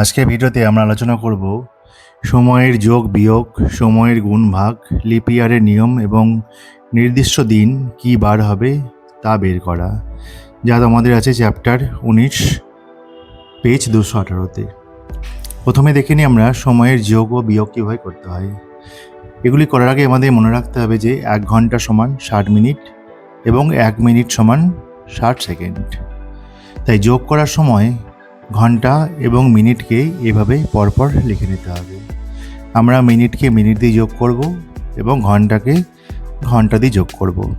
আজকের ভিডিওতে আমরা আলোচনা করব সময়ের যোগ, বিয়োগ, সময়ের গুণ ভাগ লিপিয়ারের নিয়ম এবং নির্দিষ্ট দিন কি বার হবে তা বের করা, যা তোমাদের আছে চ্যাপ্টার উনিশ, পেজ দুশো আঠারোতে। প্রথমে দেখে নিই আমরা সময়ের যোগ ও বিয়োগ কীভাবে করতে হয়। এগুলি করার আগে আমাদের মনে রাখতে হবে যে এক ঘণ্টা সমান ষাট মিনিট এবং এক মিনিট সমান ষাট সেকেন্ড। তাই যোগ করার সময় ঘণ্টা এবং মিনিটকে এভাবে পরপর লিখে নিতে হবে। আমরা মিনিটকে মিনিট দিয়ে যোগ করব এবং ঘন্টাকে ঘণ্টা দিয়ে যোগ করব।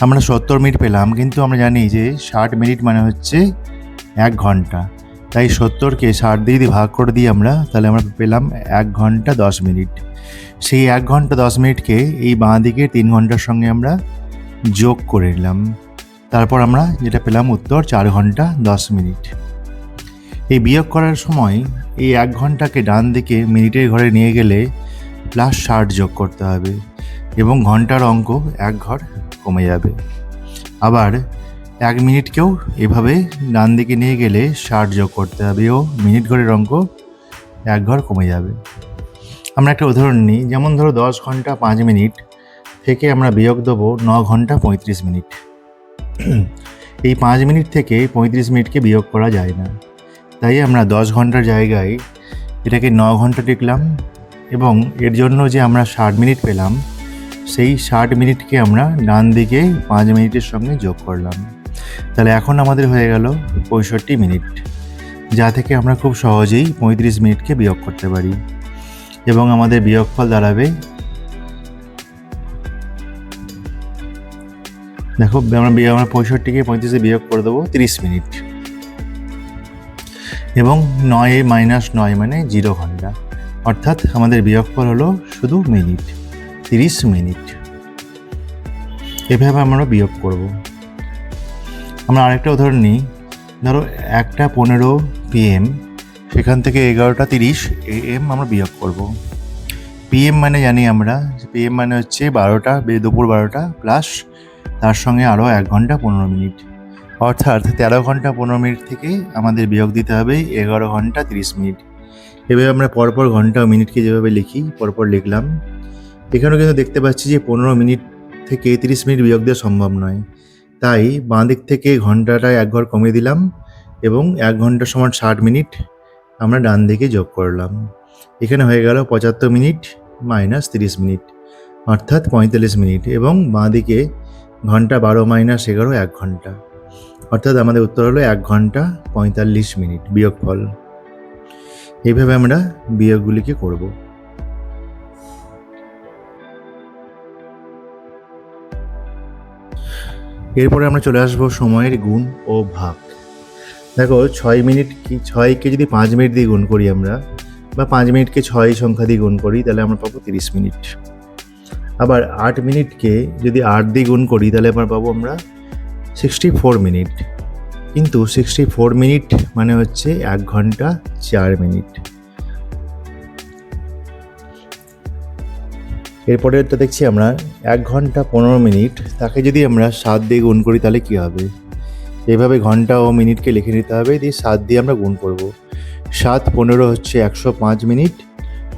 আমরা সত্তর মিনিট পেলাম, কিন্তু আমরা জানি যে ষাট মিনিট মানে হচ্ছে এক ঘণ্টা। তাই সত্তরকে ষাট দিয়ে যদি ভাগ করে দিই আমরা, তাহলে আমরা পেলাম এক ঘণ্টা দশ মিনিট। সেই এক ঘণ্টা দশ মিনিটকে এই বাঁ দিকে তিন ঘণ্টার সঙ্গে আমরা যোগ করে নিলাম। তারপর আমরা যেটা পেলাম উত্তর, চার ঘণ্টা দশ মিনিট। এই বিয়োগ করার সময় এই এক ঘন্টাকে ডান দিকে মিনিটের ঘরে নিয়ে গেলে প্লাস ষাট যোগ করতে হবে এবং ঘণ্টার অঙ্ক এক ঘর কমে যাবে। আবার এক মিনিটকেও এভাবে ডান দিকে নিয়ে গেলে ষাট যোগ করতে হবে ও মিনিট ঘরের অঙ্ক এক ঘর কমে যাবে। আমরা একটা উদাহরণ নিই, যেমন ধরো দশ ঘণ্টা পাঁচ মিনিট থেকে আমরা বিয়োগ দেবো ন ঘণ্টা পঁয়ত্রিশ মিনিট। এই পাঁচ মিনিট থেকে পঁয়ত্রিশ মিনিটকে বিয়োগ করা যায় না। তাই আমরা দশ ঘণ্টার জায়গায় এটাকে ন ঘণ্টা টিকলাম এবং এর জন্য যে আমরা ষাট মিনিট পেলাম, সেই ষাট মিনিটকে আমরা ডান দিকে পাঁচ মিনিটের সঙ্গে যোগ করলাম। তাহলে এখন আমাদের হয়ে গেল পঁয়ষট্টি মিনিট, যা থেকে আমরা খুব সহজেই পঁয়ত্রিশ মিনিটকে বিয়োগ করতে পারি এবং আমাদের বিয়োগফল দাঁড়াবে দেখো, আমরা আমরা পঁয়ষট্টিকে পঁয়ত্রিশে বিয়োগ করে দেবো তিরিশ মিনিট। এবং নয় মাইনাস নয় মানে জিরো ঘণ্টা। অর্থাৎ আমাদের বিয়োগফল হলো শুধু মিনিট, তিরিশ মিনিট। এভাবে আমরা বিয়োগ করব। আমরা আরেকটা উদাহরণ নিই। ধরো একটা পনেরো পিএম সেখান থেকে এগারোটা তিরিশ এ এম আমরা বিয়োগ করব। পিএম মানে জানি আমরা পিএম মানে হচ্ছে বারোটা, দুপুর বারোটা, প্লাস তার সঙ্গে আরও এক ঘণ্টা পনেরো মিনিট। অর্থাৎ তেরো ঘণ্টা পনেরো মিনিট থেকে আমাদের বিয়োগ দিতে হবে, এগারো ঘণ্টা তিরিশ মিনিট। এভাবে আমরা পরপর ঘণ্টা ও মিনিটকে যেভাবে লিখি, পরপর লিখলাম। এখানেও কিন্তু দেখতে পাচ্ছি যে পনেরো মিনিট থেকে তিরিশ মিনিট বিয়োগ দেওয়া সম্ভব নয়। তাই বাঁ দিক থেকে ঘন্টাটা এক ঘর কমিয়ে দিলাম এবং এক ঘণ্টা সমান ষাট মিনিট আমরা ডান দিকে যোগ করলাম। এখানে হয়ে গেল পঁচাত্তর মিনিট মাইনাস তিরিশ মিনিট, অর্থাৎ পঁয়তাল্লিশ মিনিট এবং বাঁ দিকে ঘণ্টা বারো মাইনাস এগারো এক ঘণ্টা। অর্থাৎ আমাদের উত্তর হলো এক ঘণ্টা পঁয়তাল্লিশ মিনিট বিয়োগফল। এইভাবে আমরা বিয়োগগুলিকে করব। এরপরে আমরা চলে আসব সময়ের গুণ ও ভাগ। দেখো, ছয় মিনিট কি, ছয়কে যদি পাঁচ মিনিট দিয়ে গুণ করি আমরা, বা পাঁচ মিনিটকে ছয় সংখ্যা দিয়ে গুণ করি, তাহলে আমরা পাবো তিরিশ মিনিট। আবার আট মিনিটকে যদি আট দিয়ে গুণ করি, তাহলে আমরা পাবো আমরা সিক্সটি ফোর মিনিট কিন্তু সিক্সটি ফোর মিনিট মানে হচ্ছে এক ঘণ্টা চার মিনিট এরপরে তো দেখছি আমরা এক ঘণ্টা পনেরো মিনিট তাকে যদি আমরা সাত দিয়ে গুণ করি তাহলে কী হবে? এভাবে ঘণ্টা ও মিনিটকে লিখে নিতে হবে, দিয়ে সাত দিয়ে আমরা গুণ করব। সাত পনেরো হচ্ছে একশো পাঁচ মিনিট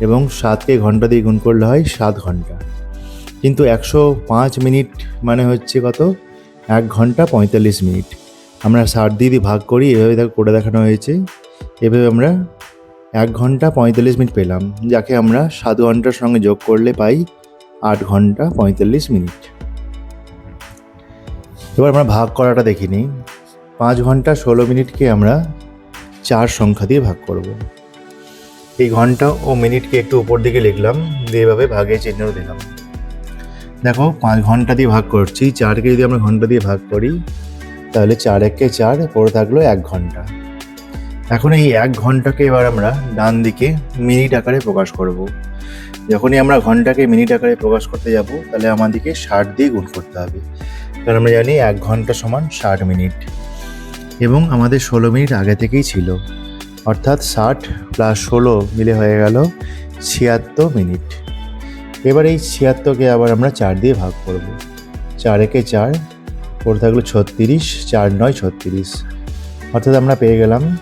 এবং সাতকে ঘণ্টা দিয়ে গুণ করলে হয় সাত ঘণ্টা। কিন্তু একশো পাঁচ মিনিট মানে হচ্ছে কত? এক ঘণ্টা পঁয়তাল্লিশ মিনিট। আমরা ষাট দিয়ে ভাগ করি, এভাবে তাকে করে দেখানো হয়েছে। এভাবে আমরা এক ঘণ্টা পঁয়তাল্লিশ মিনিট পেলাম, যাকে আমরা সাত ঘণ্টার সঙ্গে যোগ করলে পাই আট ঘণ্টা পঁয়তাল্লিশ মিনিট। এবার আমরা ভাগ করাটা দেখে নিই। পাঁচ ঘণ্টা ষোলো মিনিটকে আমরা চার সংখ্যা দিয়ে ভাগ করব। এই ঘণ্টা ও মিনিটকে একটু উপর দিকে লিখলাম, দিয়ে এভাবে ভাগে চিহ্ন দিলাম। দেখো, পাঁচ ঘণ্টা দিয়ে ভাগ করছি। চারকে যদি আমরা ঘণ্টা দিয়ে ভাগ করি, তাহলে চার একে চার পরে থাকল এক ঘণ্টা। এখন এই এক ঘন্টাকে এবার আমরা ডান দিকে মিনিট আকারে প্রকাশ করব। যখনই আমরা ঘন্টাকে মিনিট আকারে প্রকাশ করতে যাব, তাহলে আমাদেরকে ষাট দিয়ে গুণ করতে হবে। কারণ আমরা জানি এক ঘণ্টা সমান ষাট মিনিট। এবং আমাদের ষোলো মিনিট আগে থেকেই ছিল। অর্থাৎ ষাট প্লাস ষোলো মিলে হয়ে গেল ছিয়াত্তর মিনিট। এবার এই ছিয়াত্তরকে আবার আমরা চার দিয়ে ভাগ করব। চার একে চার, পড়ে থাকল ছত্রিশ, চার নয় ছত্রিশ। অর্থাৎ আমরা পেয়ে গেলাম,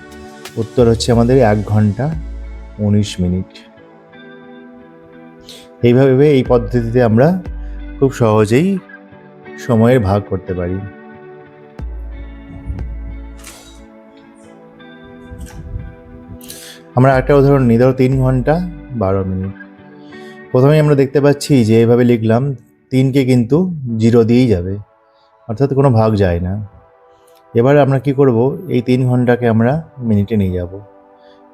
উত্তর হচ্ছে আমাদের এক ঘণ্টা উনিশ মিনিট। এইভাবে এই পদ্ধতিতে আমরা খুব সহজেই সময়ের ভাগ করতে পারি। আমরা একটা উদাহরণ নিই, ধরো তিন ঘণ্টা বারো মিনিট। প্রথমেই আমরা দেখতে পাচ্ছি যে এভাবে লিখলাম, তিনকে কিন্তু জিরো দিয়েই যাবে। অর্থাৎ কোনো ভাগ যায় না। এবার আমরা কি করব? এই তিন ঘন্টাকে আমরা মিনিটে নিয়ে যাব।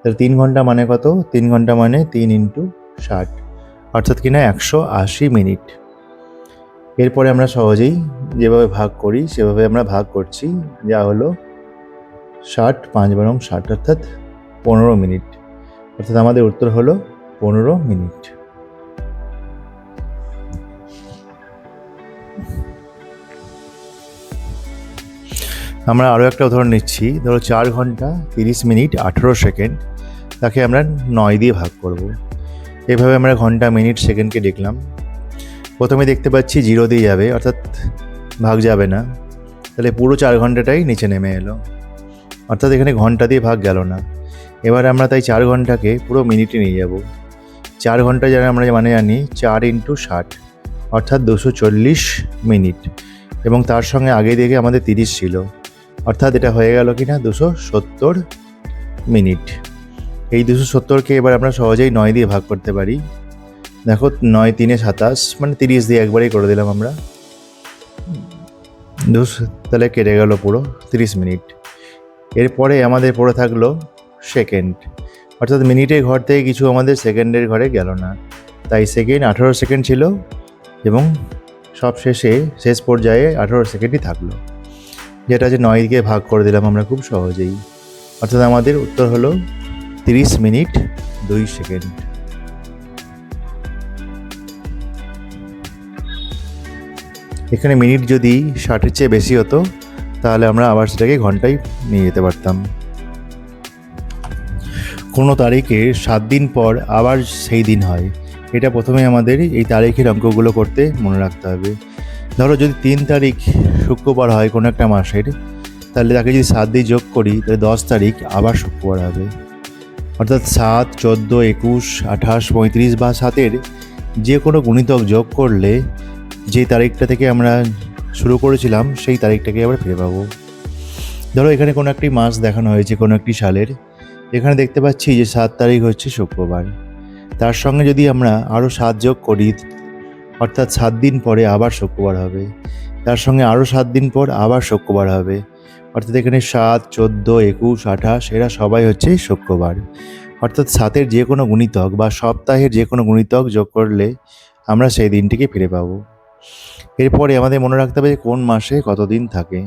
তাহলে তিন ঘণ্টা মানে কত? তিন ঘণ্টা মানে তিন ইন্টু ষাট। অর্থাৎ কিনা একশো আশি মিনিট। এরপরে আমরা সহজেই যেভাবে ভাগ করি, সেভাবে আমরা ভাগ করছি। যা হলো ষাট, পাঁচ বারং ষাট, অর্থাৎ পনেরো মিনিট। অর্থাৎ আমাদের উত্তর হলো পনেরো মিনিট। আমরা আরও একটা উদাহরণ নিচ্ছি। ধরো চার ঘণ্টা তিরিশ মিনিট আঠেরো সেকেন্ড। তাকে আমরা নয় দিয়ে ভাগ করব। এভাবে আমরা ঘণ্টা, মিনিট, সেকেন্ডকে দেখলাম। প্রথমে দেখতে পাচ্ছি জিরো দিয়ে যাবে, অর্থাৎ ভাগ যাবে না। তাহলে পুরো চার ঘন্টাটাই নিচে নেমে এলো। অর্থাৎ এখানে ঘণ্টা দিয়ে ভাগ গেল না। এবার আমরা তাই চার ঘন্টাকে পুরো মিনিটে নিয়ে যাব। চার ঘণ্টা যারা আমরা মানে জানি, চার ইন্টু ষাট, অর্থাৎ দুশো চল্লিশ মিনিট। এবং তার সঙ্গে আগে দিকে আমাদের তিরিশ ছিল। অর্থাৎ এটা হয়ে গেল কি না দুশো সত্তর মিনিট। এই দুশো সত্তরকে এবার আমরা সহজেই নয় দিয়ে ভাগ করতে পারি। দেখো, নয়, তিনে সাতাশ মানে তিরিশ দিয়ে একবারেই করে দিলাম আমরা। দুশো, তাহলে কেটে গেল পুরো তিরিশ মিনিট। এরপরে আমাদের পড়ে থাকল সেকেন্ড। অর্থাৎ মিনিটের ঘর থেকে কিছু আমাদের সেকেন্ডের ঘরে গেল না। তাই সেকেন্ড আঠেরো সেকেন্ড ছিল এবং সব শেষে শেষ পর্যায়ে আঠেরো সেকেন্ডই থাকল। যেটা যে নয় দিকে ভাগ করে দিলাম আমরা খুব সহজেই। অর্থাৎ আমাদের উত্তর হলো তিরিশ মিনিট দুই সেকেন্ড। এখানে মিনিট যদি ষাটের চেয়ে বেশি হতো, তাহলে আমরা আবার সেটাকে ঘন্টায় নিয়ে যেতে পারতাম। কোনো তারিখে সাত দিন পর আবার সেই দিন হয়। এটা প্রথমে আমাদের এই তারিখের অঙ্কগুলো করতে মনে রাখতে হবে। ধরো যদি তিন তারিখ শুক্রবার হয় কোনো একটা মাসের, তাহলে তাকে যদি সাত দিয়ে যোগ করি, তাহলে দশ তারিখ আবার শুক্রবার হবে। অর্থাৎ সাত, চোদ্দ, একুশ, আঠাশ, পঁয়ত্রিশ বা সাতের যে কোনো গুণিতক যোগ করলে যে তারিখটা থেকে আমরা শুরু করেছিলাম, সেই তারিখটাকে আবার ফিরে পাবো। ধরো এখানে কোনো একটি মাস দেখানো হয়েছে কোনো একটি সালের, এখানে দেখতে পাচ্ছি যে সাত তারিখ হচ্ছে শুক্রবার। তার সঙ্গে যদি আমরা আরও সাত যোগ করি অর্থাৎ সাত দিন পরে আবার শুক্রবার হবে। তার সঙ্গে আরও সাত দিন পর আবার শুক্রবার হবে। অর্থাৎ এখানে সাত, চোদ্দ, একুশ, আঠাশ, এরা সবাই হচ্ছে শুক্রবার। অর্থাৎ সাতের যে কোনো গুণিতক বা সপ্তাহের যে কোনো গুণিতক যোগ করলে আমরা সেই দিনটিকে ফিরে পাবো। এরপরে আমাদের মনে রাখতে হবে যে কোন মাসে কত দিন থাকে।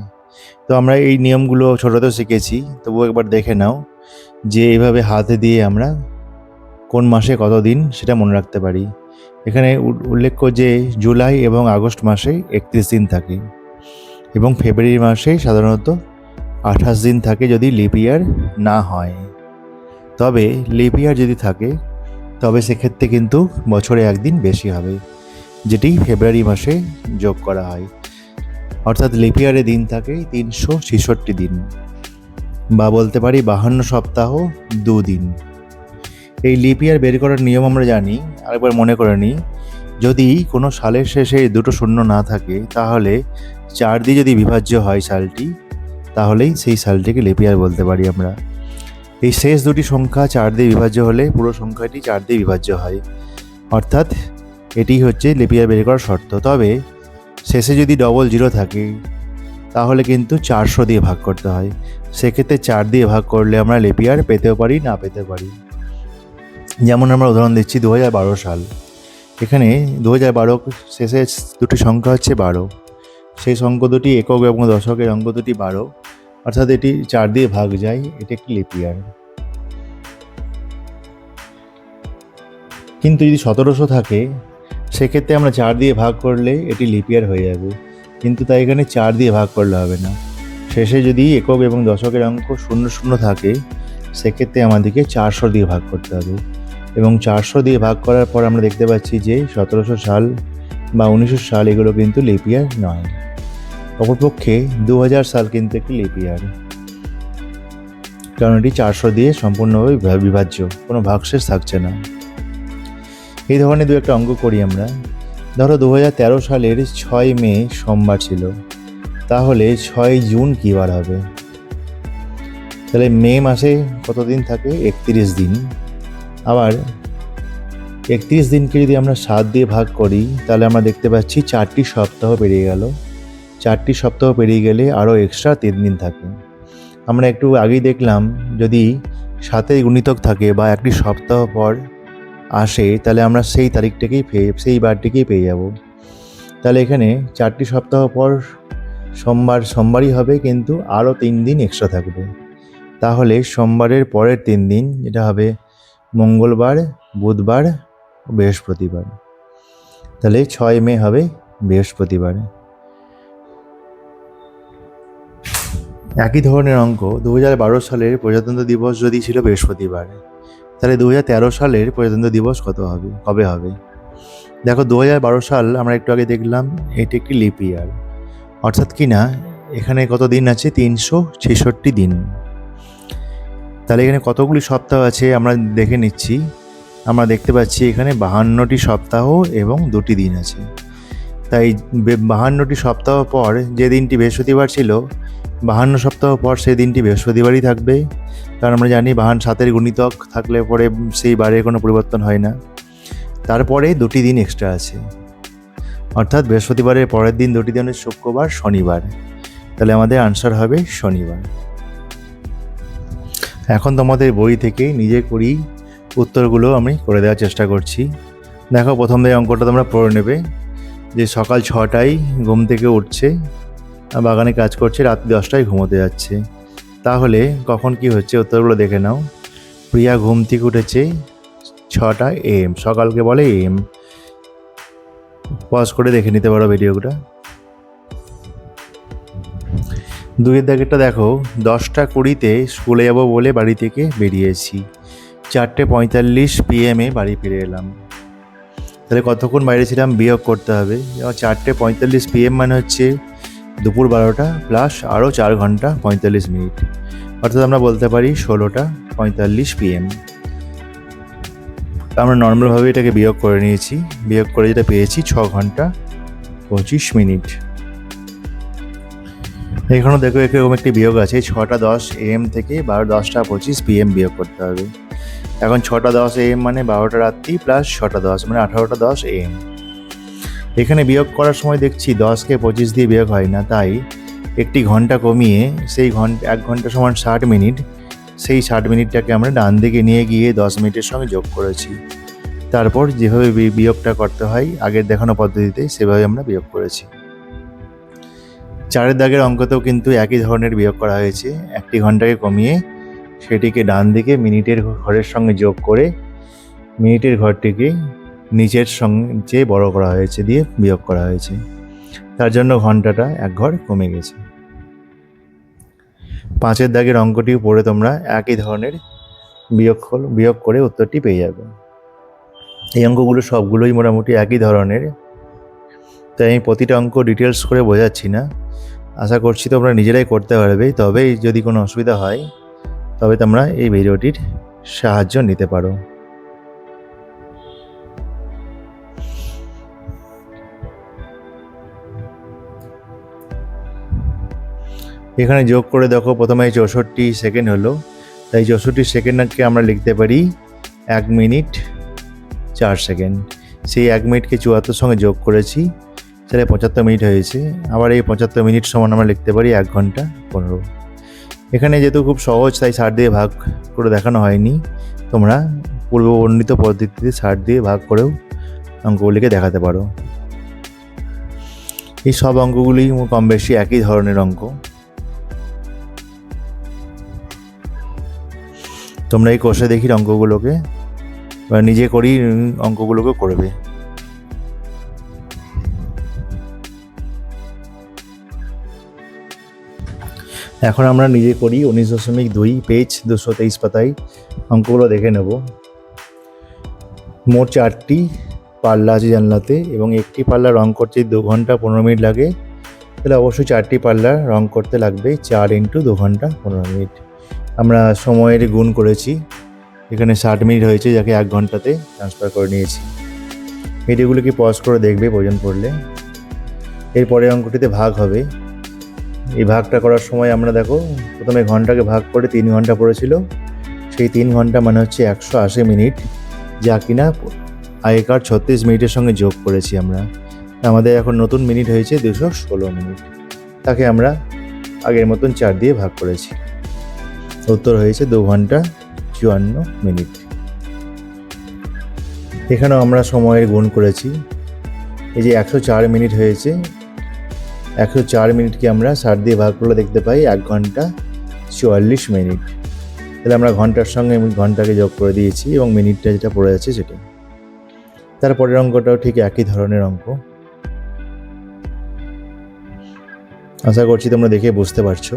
তো আমরা এই নিয়মগুলো ছোটোতেও শিখেছি। তবুও একবার দেখে নাও যে এইভাবে হাতে দিয়ে আমরা কোন মাসে কত দিন সেটা মনে রাখতে পারি। এখানে উল্লেখ্য যে জুলাই এবং আগস্ট মাসে একত্রিশ দিন থাকে এবং ফেব্রুয়ারি মাসে সাধারণত আঠাশ দিন থাকে যদি লিপিয়ার না হয়। তবে লিপিয়ার যদি থাকে, তবে সেক্ষেত্রে কিন্তু বছরে একদিন বেশি হবে, যেটি ফেব্রুয়ারি মাসে যোগ করা হয়। অর্থাৎ লিপিয়ারে দিন থাকে তিনশো ছেষট্টি দিন বা বলতে পারি বাহান্ন সপ্তাহ দুদিন এই লিপিয়ার বের করার নিয়ম আমরা জানি, আরেকবার মনে করে নিই। যদি কোনো সালের শেষে দুটো শূন্য না থাকে, তাহলে চার দিয়ে যদি বিভাজ্য হয় সালটি, তাহলেই সেই সালটিকে লেপিয়ার বলতে পারি আমরা। এই শেষ দুটি সংখ্যা চার দিয়ে বিভাজ্য হলে পুরো সংখ্যাটি চার দিয়ে বিভাজ্য হয়। অর্থাৎ এটি হচ্ছে লিপিয়ার বের করার শর্ত। তবে শেষে যদি ডবল জিরো থাকে, তাহলে কিন্তু চারশো দিয়ে ভাগ করতে হয়। সেক্ষেত্রে চার দিয়ে ভাগ করলে আমরা লেপিয়ার পেতেও পারি, না পেতে পারি। যেমন আমরা উদাহরণ দিচ্ছি দু হাজার বারো সাল। এখানে দু হাজার বারো শেষে দুটি সংখ্যা হচ্ছে বারো। সেই সংখ্যা দুটি একক এবং দশকের অঙ্ক দুটি বারো। অর্থাৎ এটি চার দিয়ে ভাগ যায়, এটি একটি লিপিয়ার কিন্তু যদি সতেরোশো থাকে, সেক্ষেত্রে আমরা চার দিয়ে ভাগ করলে এটি লিপিয়ার হয়ে যাবে। কিন্তু তাই এখানে চার দিয়ে ভাগ করলে হবে না। শেষে যদি একক এবং দশকের অঙ্ক শূন্য শূন্য থাকে, সেক্ষেত্রে আমাদেরকে চারশো দিয়ে ভাগ করতে হবে। এবং চারশো দিয়ে ভাগ করার পর আমরা দেখতে পাচ্ছি যে সতেরোশো সাল বা উনিশশো সাল এগুলো কিন্তু লিপিয়ার নয়। অপরপক্ষে দু হাজার সাল কিন্তু একটি লিপিয়ার কারণ এটি চারশো দিয়ে সম্পূর্ণভাবে বিভা- বিভাজ্য, কোনো ভাগশেষ থাকছে না। এই ধরনের দু একটা অঙ্ক করি আমরা। ধরো দু হাজার তেরো সালের ছয় মে সোমবার ছিল। তাহলে ছয় জুন কী বার হবে? তাহলে মে মাসে কতদিন থাকে? একত্রিশ দিন। আবার একত্রিশ দিনকে যদি আমরা সাত দিয়ে ভাগ করি, তাহলে আমরা দেখতে পাচ্ছি চারটি সপ্তাহ পেরিয়ে গেল। চারটি সপ্তাহ পেরিয়ে গেলে আরও এক্সট্রা তিন দিন থাকে। আমরা একটু আগেই দেখলাম, যদি সাতের গুণিতক থাকে বা একটি সপ্তাহ পর আসে, তাহলে আমরা সেই তারিখটাকেই পেয়ে সেই বারটিকেই পেয়ে যাব। তাহলে এখানে চারটি সপ্তাহ পর সোমবার, সোমবারই হবে, কিন্তু আরও তিন দিন এক্সট্রা থাকবে। তাহলে সোমবারের পরের তিন দিন, যেটা হবে মঙ্গলবার, বুধবার, বৃহস্পতিবার। তাহলে ছয় মে হবে বৃহস্পতিবার। একই ধরনের অঙ্ক দু হাজার বারো সালের প্রজাতন্ত্র দিবস যদি ছিল বৃহস্পতিবার, তাহলে দু হাজার তেরো সালের প্রজাতন্ত্র দিবস কত হবে, কবে হবে? দেখো দু হাজার বারো সাল আমরা একটু আগে দেখলাম, এটি একটি লিপ ইয়ার। অর্থাৎ কি না, এখানে কত দিন আছে? তিনশো ছেষট্টি দিন। তাহলে এখানে কতগুলি সপ্তাহ আছে আমরা দেখে নিচ্ছি। আমরা দেখতে পাচ্ছি এখানে বাহান্নটি সপ্তাহ এবং দুটি দিন আছে। তাই বাহান্নটি সপ্তাহ পর যে দিনটি বৃহস্পতিবার ছিল, বাহান্ন সপ্তাহ পর সেই দিনটি বৃহস্পতিবারই থাকবে। কারণ আমরা জানি বাহান সাতের গুণিতক থাকলে পরে সেই বারের কোনো পরিবর্তন হয় না। তারপরে দুটি দিন এক্সট্রা আছে। অর্থাৎ বৃহস্পতিবারের পরের দিন দুটি দিনের শুক্রবার, শনিবার। তাহলে আমাদের আনসার হবে শনিবার। এখন তোমাদের বই থেকে নিজে করি উত্তরগুলো আমি করে দেওয়ার চেষ্টা করছি। দেখো, প্রথম দিকে অঙ্কটা তোমরা পড়ে নেবে, যে সকাল ছটায় ঘুম থেকে উঠছে বাগানে কাজ করছে, রাত্রি দশটায় ঘুমোতে যাচ্ছে। তাহলে কখন কি হচ্ছে উত্তরগুলো দেখে নাও। প্রিয়া ঘুম থেকে উঠেছে ছটা এম, সকালকে বলে এম। পজ করে দেখে নিতে পারো ভিডিওটা। দুইয়ের দাগেরটা দেখো, দশটা কুড়িতে স্কুলে যাব বলে বাড়ি থেকে বেরিয়েছি। চারটে পঁয়তাল্লিশ পিএমে বাড়ি ফিরে এলাম। তাহলে কতক্ষণ বাইরে ছিলাম? বিয়োগ করতে হবে। চারটে পঁয়তাল্লিশ পিএম মানে হচ্ছে দুপুর বারোটা প্লাস আরও চার ঘণ্টা পঁয়তাল্লিশ মিনিট। অর্থাৎ আমরা বলতে পারি ষোলোটা পঁয়তাল্লিশ পিএম আমরা নর্মালভাবে এটাকে বিয়োগ করে নিয়েছি। বিয়োগ করে যেটা পেয়েছি ছ ঘণ্টা পঁচিশ মিনিট। এখানেও দেখো এরকম একটি বিয়োগ আছে, ছটা দশ এম থেকে বারো দশটা পঁচিশ পিএম বিয়োগ করতে হবে। এখন ছটা দশ এম মানে বারোটা রাত্রি প্লাস ছটা দশ মানে আঠারোটা দশ এম এখানে বিয়োগ করার সময় দেখছি দশকে পঁচিশ দিয়ে বিয়োগ হয় না, তাই একটি ঘণ্টা কমিয়ে সেই ঘণ্টা, এক ঘণ্টা সমান ষাট মিনিট, সেই ষাট মিনিটটাকে আমরা ডান দিকে নিয়ে গিয়ে দশ মিনিটের সঙ্গে যোগ করেছি। তারপর যেভাবে বিয়োগটা করতে হয়, আগের দেখানো পদ্ধতিতে সেভাবে আমরা বিয়োগ করেছি। চারের দাগের অঙ্কতেও কিন্তু একই ধরনের বিয়োগ করা হয়েছে। একটি ঘন্টাকে কমিয়ে সেটিকে ডান দিকে মিনিটের ঘরের সঙ্গে যোগ করে মিনিটের ঘরটিকে নিচের সঙ্গে চেয়ে বড় করা হয়েছে দিয়ে বিয়োগ করা হয়েছে। তার জন্য ঘন্টাটা এক ঘর কমে গেছে। পাঁচের দাগের অঙ্কটিও পড়ে তোমরা একই ধরনের বিয়োগ বিয়োগ করে উত্তরটি পেয়ে যাবে। এই অঙ্কগুলো সবগুলোই মোটামুটি একই ধরনের। তাই আমি প্রতিটা অঙ্ক ডিটেলস করে বোঝাচ্ছি না। আশা করছি তোমরা নিজেরাই করতে পারবে। তবে যদি কোনো অসুবিধা হয়, তবে তোমরা এই ভিডিওটির সাহায্য নিতে পারো। এখানে যোগ করে দেখো, প্রথমে চৌষট্টি সেকেন্ড হলো। তাই চৌষট্টি সেকেন্ডকে আমরা লিখতে পারি এক মিনিট চার সেকেন্ড। সেই এক মিনিটকে চুয়াত্তর সঙ্গে যোগ করেছি। তাহলে পঁচাত্তর মিনিট হয়েছে। আবার এই পঁচাত্তর মিনিট সমান আমরা লিখতে পারি এক ঘণ্টা পনেরো। এখানে যেহেতু খুব সহজ, তাই ষাট দিয়ে ভাগ করে দেখানো হয়নি। তোমরা পূর্ব বর্ণিত পদ্ধতিতে ষাট দিয়ে ভাগ করেও অঙ্কগুলিকে দেখাতে পারো। এই সব অঙ্কগুলি কম বেশি একই ধরনের অঙ্ক। তোমরা এই কোষে দেখি অঙ্কগুলোকে, বা নিজে করি অঙ্কগুলোকে করবে। এখন আমরা নিজে করি, উনিশ দশমিক দুই পেজ দুশো তেইশ পাতায়। অঙ্কগুলো দেখে নেব। মোট চারটি পাল্লা আছে জানলাতে এবং একটি পাল্লা রং করতে দু ঘণ্টা পনেরো মিনিট লাগে। তাহলে অবশ্যই চারটি পাল্লা রং করতে লাগবে, চার ইন্টু দু ঘণ্টা পনেরো মিনিট। আমরা সময়ের গুণ করেছি। এখানে ষাট মিনিট হয়েছে, যাকে এক ঘন্টাতে ট্রান্সফার করে নিয়েছি। ভিডিওগুলোকে পজ করে দেখবে, প্রয়োজন পড়লে। এরপরে অঙ্কটিতে ভাগ হবে। এই ভাগটা করার সময় আমরা দেখো, প্রথমে ঘন্টাকে ভাগ করে তিন ঘণ্টা পড়েছিল। সেই তিন ঘণ্টা মানে হচ্ছে একশো আশি মিনিট, যা কিনা আগেকার ছত্রিশ মিনিটের সঙ্গে যোগ করেছি আমরা। আমাদের এখন নতুন মিনিট হয়েছে দুশো ষোলো মিনিট। তাকে আমরা আগের মতন চার দিয়ে ভাগ করেছি। উত্তর হয়েছে দু ঘণ্টা চুয়ান্ন মিনিট। এখানেও আমরা সময়ের গুণ করেছি। এই যে একশো চার মিনিট হয়েছে একশো চার মিনিটকে আমরা ষাট দিয়ে ভাগ করলে দেখতে পাই এক ঘণ্টা চুয়াল্লিশ মিনিট। তাহলে আমরা ঘণ্টার সঙ্গে ঘন্টাকে যোগ করে দিয়েছি এবং মিনিটটা যেটা পড়ে যাচ্ছে সেটা। তারপরের অঙ্কটাও ঠিক একই ধরনের অঙ্ক। আশা করছি তোমরা দেখে বুঝতে পারছ।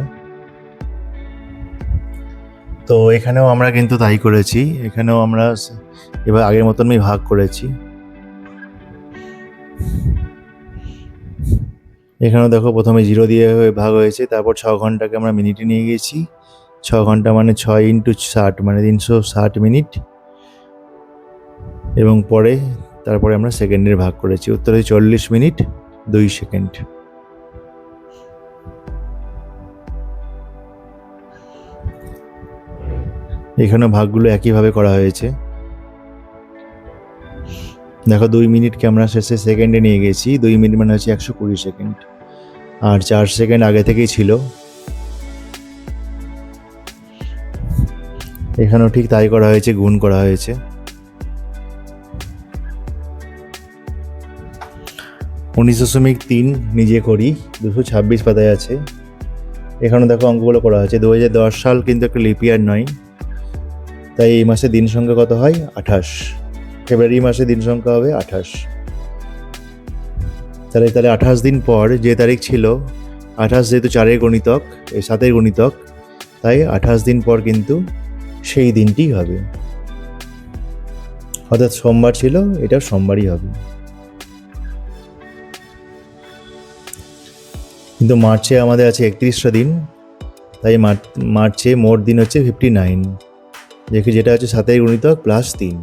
তো এখানেও আমরা কিন্তু তাই করেছি। এখানেও আমরা এবার আগের মতনই ভাগ করেছি। এখানেও দেখো প্রথমে জিরো দিয়ে ভাগ হয়েছে, তারপর ছ ঘন্টাকে আমরা মিনিটে নিয়ে গেছি ছ ঘণ্টা মানে ছয় ইন্টু ষাট মানে তিনশো ষাট মিনিট। এবং পরে তারপরে আমরা সেকেন্ডের ভাগ করেছি, উত্তরে চল্লিশ মিনিট, দুই সেকেন্ড। এখানেও ভাগগুলো একইভাবে করা হয়েছে। দেখো দুই মিনিটকে আমরা শেষে সেকেন্ডে নিয়ে গেছি? দুই মিনিট মানে হচ্ছে একশো কুড়ি সেকেন্ড আর চার সেকেন্ড আগে থেকেই ছিল। এখানেও ঠিক তাই করা হয়েছে, গুণ করা হয়েছে। উনিশ দশমিক তিন নিজে করি, দুশো ছাব্বিশ পাতায় আছে। এখানে দেখো অঙ্কগুলো করা হয়েছে। দু হাজার দশ সাল কিন্তু একটা লিপিয়ার নয়। তাই এই মাসে দিন সংখ্যা কত হয়? আঠাশ। ফেব্রুয়ারি মাসে দিন সংখ্যা হবে আঠাশ। তাহলে তাহলে আঠাশ দিন পর যে তারিখ ছিল, আঠাশ যেহেতু চারের গণিতক, এই সাতের গণিতক, তাই আঠাশ দিন পর কিন্তু সেই দিনটি হবে। অর্থাৎ সোমবার ছিল, এটা সোমবারই হবে। কিন্তু মার্চে আমাদের আছে একত্রিশটা দিন, তাই মার্চে মোট দিন হচ্ছে ফিফটি নাইন যেটা হচ্ছে সাতের গণিতক প্লাস তিন।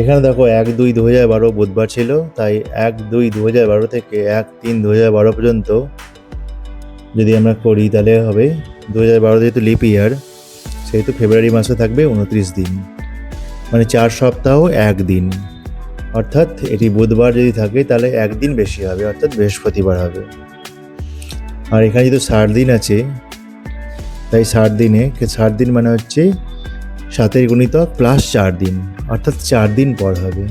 এখানে দেখো এক দুই দু হাজার বারো বুধবার ছিল, তাই এক দুই দু হাজার বারো থেকে এক তিন দু হাজার বারো পর্যন্ত যদি আমরা করি তাহলে হবে দু হাজার বারো যেহেতু লিপ ইয়ার সেহেতু ফেব্রুয়ারি মাসে থাকবে উনত্রিশ দিন। মানে চার সপ্তাহ, এক দিন। অর্থাৎ এটি বুধবার যদি থাকে তাহলে একদিন বেশি হবে, অর্থাৎ বৃহস্পতিবার হবে। আর এখানে যেহেতু ষাট দিন আছে, তাই ষাট দিনে, ষাট দিন মানে হচ্ছে সাতের গুণিতক প্লাস চার দিন। অর্থাৎ চার দিন পর হবে।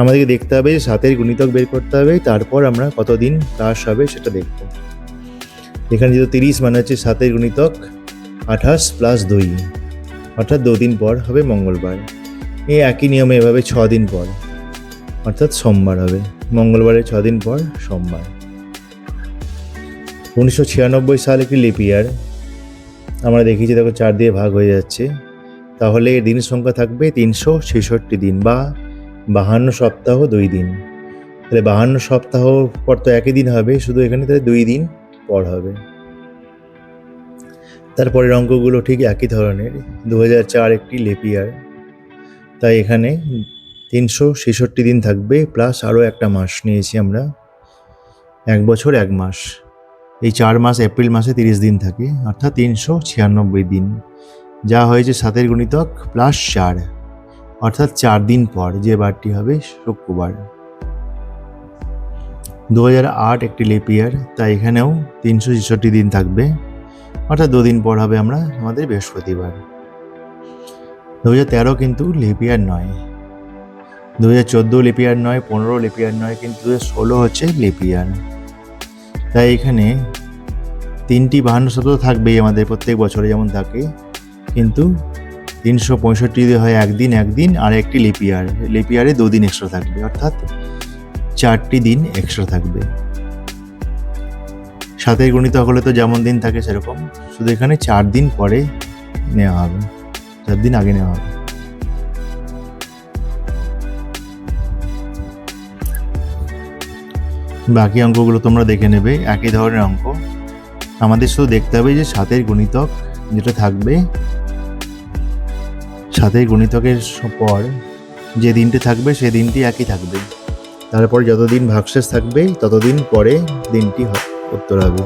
আমাদেরকে দেখতে হবে সাতের গুণিতক বের করতে হবে, তারপর আমরা কতদিন প্লাস হবে সেটা দেখব। এখানে যেহেতু তিরিশ মানে হচ্ছে সাতের গুণিতক আঠাশ প্লাস দুই, অর্থাৎ দুদিন পর হবে মঙ্গলবার। এই একই নিয়মে এভাবে ছ দিন পর, অর্থাৎ সোমবার হবে। মঙ্গলবারের ছ দিন পর সোমবার। উনিশশো ছিয়ানব্বই সাল একটি লিপিয়ার আমরা দেখি যে দেখো, চার দিয়ে ভাগ হয়ে যাচ্ছে। তাহলে দিন সংখ্যা থাকবে তিনশো ছেষট্টি দিন বা বাহান্ন সপ্তাহ দুই দিন। তাহলে বাহান্ন সপ্তাহ পর তো একই দিন হবে, শুধু এখানে তাহলে দুই দিন পর হবে। তারপরের অঙ্কগুলো ঠিক একই ধরনের দু চার একটি লেপিয়ার। তাই এখানে তিনশো ছেষট্টি দিন থাকবে, প্লাস আরও একটা মাস নিয়েছি আমরা, এক বছর এক মাস। এই চার মাস এপ্রিল মাসে তিরিশ দিন থাকে, অর্থাৎ তিনশো ছিয়ানব্বই দিন। যা হয়েছে সাতের গুণিতক প্লাস চার, অর্থাৎ চার দিন পর যে বারটি হবে শুক্রবার। দু আট একটি লেপিয়ার তাই এখানেও তিনশো ছেষট্টি দিন থাকবে, অর্থাৎ দুদিন পর হবে আমরা আমাদের বৃহস্পতিবার। দু হাজার তেরো কিন্তু লিপিয়ার নয়। দু হাজার চোদ্দ লিপিয়ার নয়, পনেরো লিপিয়ার নয়, কিন্তু দু হাজার ষোলো হচ্ছে লিপিয়ার তাই এখানে তিনটি বাহান্ন সপ্তাহ থাকবেই আমাদের প্রত্যেক বছরে যেমন থাকে কিন্তু তিনশো পঁয়ষট্টি যদি হয় একদিন একদিন আর একটি লিপিয়ার লিপিয়ারে দুদিন এক্সট্রা থাকবে, অর্থাৎ চারটি দিন এক্সট্রা থাকবে। সাথে গণিত হলে তো যেমন দিন থাকে সেরকম, শুধু এখানে চার দিন পরে নেওয়া হবে, চার দিন আগে নেওয়া হবে। বাকি অঙ্কগুলো তোমরা দেখে নেবে, একই ধরনের অঙ্ক। আমাদের শুধু দেখতে হবে যে সাতের গণিতক যেটা থাকবে সাতের গণিতকের পর যে দিনটি থাকবে, সেই দিনটি একই থাকবে। তারপর যতদিন ভাগশেষ থাকবে, ততদিন পরে দিনটি উত্তর হবে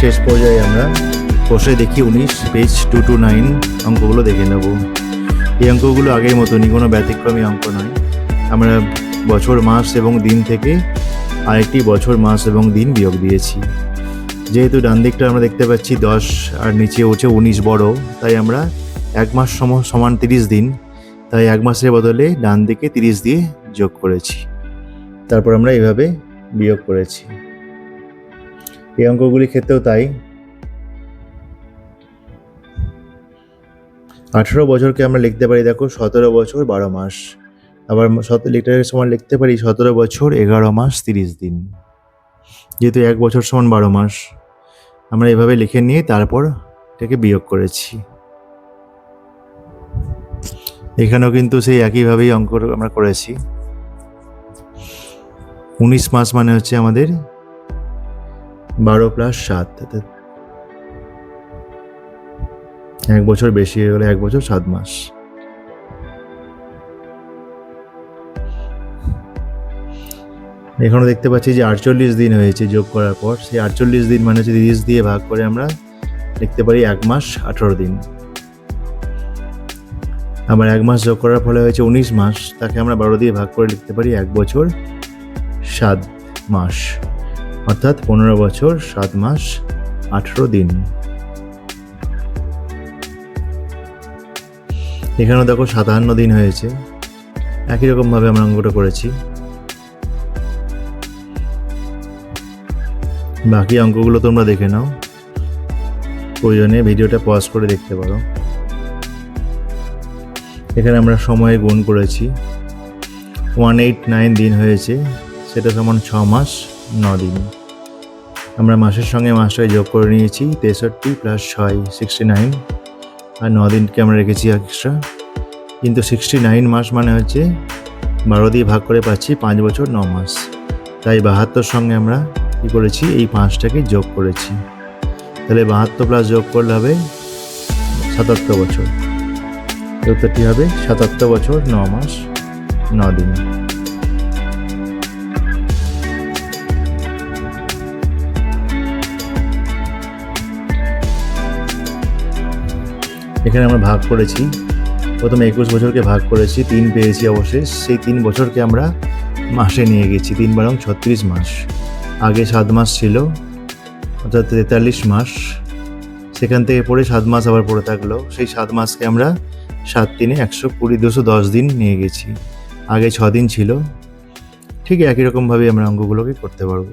শেষ পর্যায়ে আমরা বসে দেখি উনিশ পেজ টু টু নাইন অঙ্কগুলো দেখে নেব। এই অঙ্কগুলো আগের মতনই, কোনো ব্যতিক্রমী অঙ্ক নয়। আমরা বছর, মাস এবং দিন থেকে আরেকটি বছর, মাস এবং দিন বিয়োগ দিয়েছি। যেহেতু ডান দিকটা আমরা দেখতে পাচ্ছি দশ, আর নিচে হচ্ছে উনিশ বড়, তাই আমরা এক মাস সম, সমান তিরিশ দিন, তাই এক মাসের বদলে ডান দিকে তিরিশ দিয়ে যোগ করেছি। তারপর আমরা এভাবে বিয়োগ করেছি। এই অঙ্কগুলি ক্ষেত্রেও তাই। আঠেরো বছরকে আমরা লিখতে পারি, দেখো, সতেরো বছর বারো মাস। আবার লিটারের সময় লিখতে পারি, সতেরো বছর এগারো মাস তিরিশ দিন। যেহেতু এক বছর সমান বারো মাস। আমরা এভাবে লিখে নিয়ে তারপর এটাকে বিয়োগ করেছি। এখানেও কিন্তু সেই একইভাবেই অঙ্ক আমরা করেছি। উনিশ মাস মানে হচ্ছে আমাদের বারো প্লাস সাত এক বছর বেশি হয়ে গেলে এক বছর সাত মাস। এখানে দেখতে পাচ্ছি যে আটচল্লিশ দিন হয়েছে যোগ করার পর। সেই আটচল্লিশ দিন মানে হচ্ছে তিরিশ দিয়ে ভাগ করে আমরা লিখতে পারি এক মাস আঠারো দিন। আবার এক মাস যোগ করার ফলে হয়েছে উনিশ মাস। তাকে আমরা বারো দিয়ে ভাগ করে লিখতে পারি এক বছর সাত মাস। অর্থাৎ পনেরো বছর, সাত মাস, আঠেরো দিন। এখানেও দেখো সাতান্ন দিন হয়েছে। একই রকমভাবে আমরা অঙ্কটা করেছি। বাকি অঙ্কগুলো তোমরা দেখে নাও। প্রয়োজনে ভিডিওটা পজ করে দেখতে পারো। এখানে আমরা সময়ে গুণ করেছি। ওয়ান এইট নাইন দিন হয়েছে। সেটা সমান ছ মাস, ন দিন। আমরা মাসের সঙ্গে মাসটাকে যোগ করে নিয়েছি, তেষট্টি প্লাস ছয় সিক্সটি নাইন আর ন দিনকে আমরা রেখেছি এক্সট্রা কিন্তু সিক্সটি নাইন মাস মানে হচ্ছে বারো দিয়ে ভাগ করে পাচ্ছি পাঁচ বছর ন মাস। তাই বাহাত্তর সঙ্গে আমরা কী করেছি, এই পাঁচটাকে যোগ করেছি। তাহলে বাহাত্তর প্লাস যোগ করলে হবে সাতাত্তর বছর। উত্তরটি হবে সাতাত্তর বছর ন মাস, ন দিন। এখানে আমরা ভাগ করেছি। প্রথমে একুশ বছরকে ভাগ করেছি, তিন পেয়েছি অবশেষ। সেই তিন বছরকে আমরা মাসে নিয়ে গেছি, তিন বারং ছত্রিশ মাস। আগে সাত মাস ছিল, অর্থাৎ তেতাল্লিশ মাস। সেখান থেকে পড়ে সাত মাস আবার পড়ে থাকল। সেই সাত মাসকে আমরা সাত দিনে একশো কুড়ি দুশো দশ দিন নিয়ে গেছি। আগে ছ দিন ছিল। ঠিক একই রকমভাবে আমরা অঙ্কগুলোকে করতে পারব।